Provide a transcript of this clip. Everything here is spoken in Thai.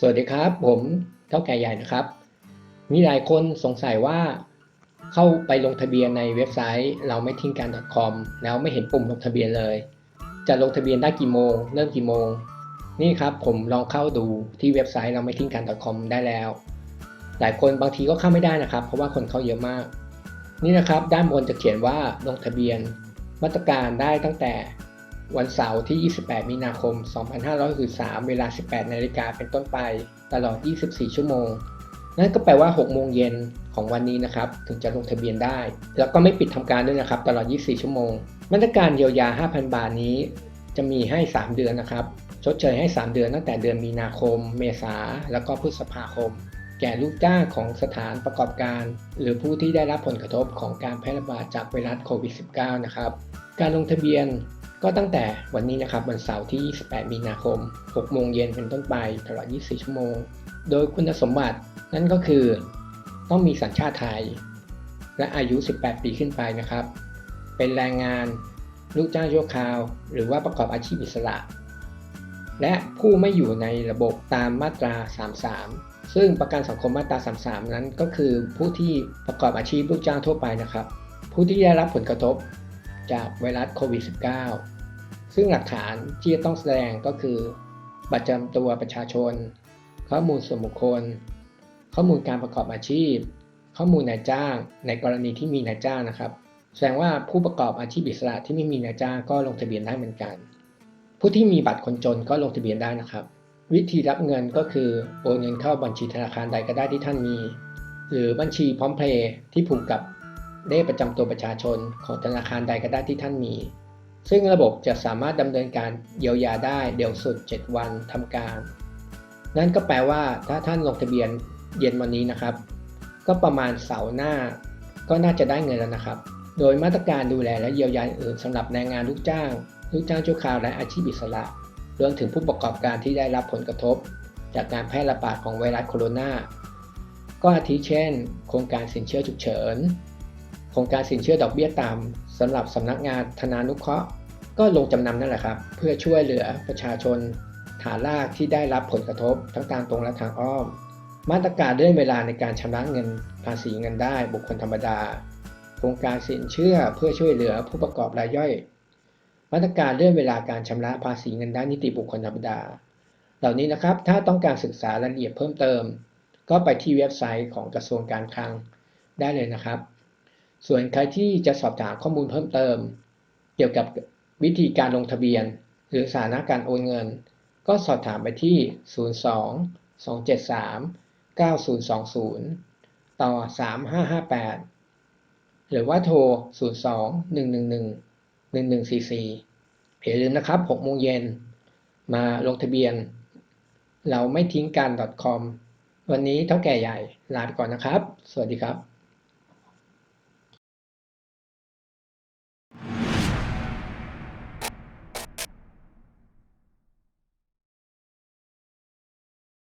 สวัสดีครับ ผมเท่าแก่ใหญ่นะครับ มีหลายคนสงสัยว่าเข้าไปลงทะเบียนในเว็บไซต์เราไม่ทิ้งการ .com แล้วไม่เห็นปุ่มลงทะเบียนเลย จะลงทะเบียนได้กี่โมง เริ่มกี่โมง นี่ครับผมลองเข้าดูที่เว็บไซต์เราไม่ทิ้งการ .com ได้แล้ว หลายคนบางทีก็เข้าไม่ได้นะครับ เพราะว่าคนเข้าเยอะมาก นี่นะครับด้านบนจะเขียนว่าลงทะเบียน มาตรการได้ตั้งแต่ วันเสาร์ที่ 28 มีนาคม 2563 เวลา 18 นาฬิกาเป็นต้นไป ตลอด 24 ชั่วโมง นั่นก็แปลว่า 6 โมงเย็นของวันนี้นะครับ ถึงจะลงทะเบียนได้ แล้วก็ไม่ปิดทำการด้วยนะครับ ตลอด 24 ชั่วโมง มาตรการเยียวยา 5,000 บาทนี้ จะมีให้ 3 เดือนนะครับ ชดเชยให้ 3 เดือนตั้งแต่เดือนมีนาคม เมษา แล้วก็พฤษภาคม แก่ลูกจ้างของสถานประกอบการ หรือผู้ที่ได้รับผลกระทบของการแพร่ระบาดจากไวรัสโควิด -19 นะครับ การลงทะเบียน ก็ตั้งแต่วันนี้นะครับวันเสาร์ที่ 28 มีนาคม 6 โมงเย็นเป็นต้นไปตลอด 24 ชั่วโมง โดยคุณสมบัตินั่นก็คือ ต้องมีสัญชาติไทย และอายุ 18 ปีขึ้นไปนะครับ เป็นแรงงาน ลูกจ้างชั่วคราว หรือว่าประกอบอาชีพอิสระ และผู้ไม่อยู่ในระบบตามมาตรา 33 ซึ่งประกันสังคมมาตรา 33 นั้นก็คือผู้ที่ประกอบอาชีพลูกจ้างทั่วไปนะครับ ผู้ที่ได้รับผลกระทบจากไวรัสโควิด -19 ซึ่งหลักฐานที่จะต้องแสดงก็คือ บัตรประจำตัวประชาชน ข้อมูลส่วนบุคคล ข้อมูลการประกอบอาชีพ ข้อมูลนายจ้าง ในกรณีที่มีนายจ้างนะครับ แสดงว่าผู้ประกอบอาชีพอิสระที่ไม่มีนายจ้างก็ลงทะเบียนได้เหมือนกัน ผู้ที่มีบัตรคนจนก็ลงทะเบียนได้นะครับ วิธีรับเงินก็คือโอนเงินเข้าบัญชีธนาคารใดก็ได้ที่ท่านมี หรือบัญชีพร้อมเพลย์ที่ผูกกับเลขประจำตัวประชาชนของธนาคารใดก็ได้ที่ท่านมี ซึ่งระบบจะสามารถดำเนินการเยียวยาได้เร็วสุด 7 วันทำการ นั่นก็แปลว่าถ้าท่านลงทะเบียนเย็นวันนี้นะครับ ก็ประมาณเสาร์หน้า ก็น่าจะได้เงินแล้วนะครับ โดยมาตรการดูแลและเยียวยาอื่นสำหรับแรงงานลูกจ้าง ลูกจ้างชั่วคราวและอาชีพอิสระรวมถึงผู้ประกอบการที่ได้รับผลกระทบ จากการแพร่ระบาดของไวรัสโคโรนาก็อาทิเช่น โครงการสินเชื่อฉุกเฉิน โครงการสินเชื่อดอกเบี้ยต่ำ สำหรับสำนักงานธนานุเคราะห์ก็ลงจำนำนั่นแหละครับ เพื่อช่วยเหลือประชาชนฐานรากที่ได้รับผลกระทบทั้งทางตรงและทางอ้อม มาตรการเลื่อนเวลาในการชำระเงินภาษีเงินได้ บุคคลธรรมดา โครงการสินเชื่อเพื่อช่วยเหลือผู้ประกอบรายย่อย มาตรการเลื่อนเวลาการชำระภาษีเงินได้นิติบุคคลธรรมดา เหล่านี้นะครับ ถ้าต้องการศึกษารายละเอียดเพิ่มเติม ก็ไปที่เว็บไซต์ของกระทรวงการคลังได้เลยนะครับ ส่วนใครที่จะสอบถามข้อมูลเพิ่มเติม เกี่ยวกับวิธีการลงทะเบียน หรือสถานะการโอนเงิน ก็สอบถามไปที่ 02 273 9020 ต่อ 3558 หรือว่าโทร 02 111 1144อย่าลืมนะครับ 6 โมงเย็น มาลงทะเบียน เราไม่ทิ้งกัน .com วันนี้เท่าแก่ใหญ่ลาไปก่อนนะครับ สวัสดีครับ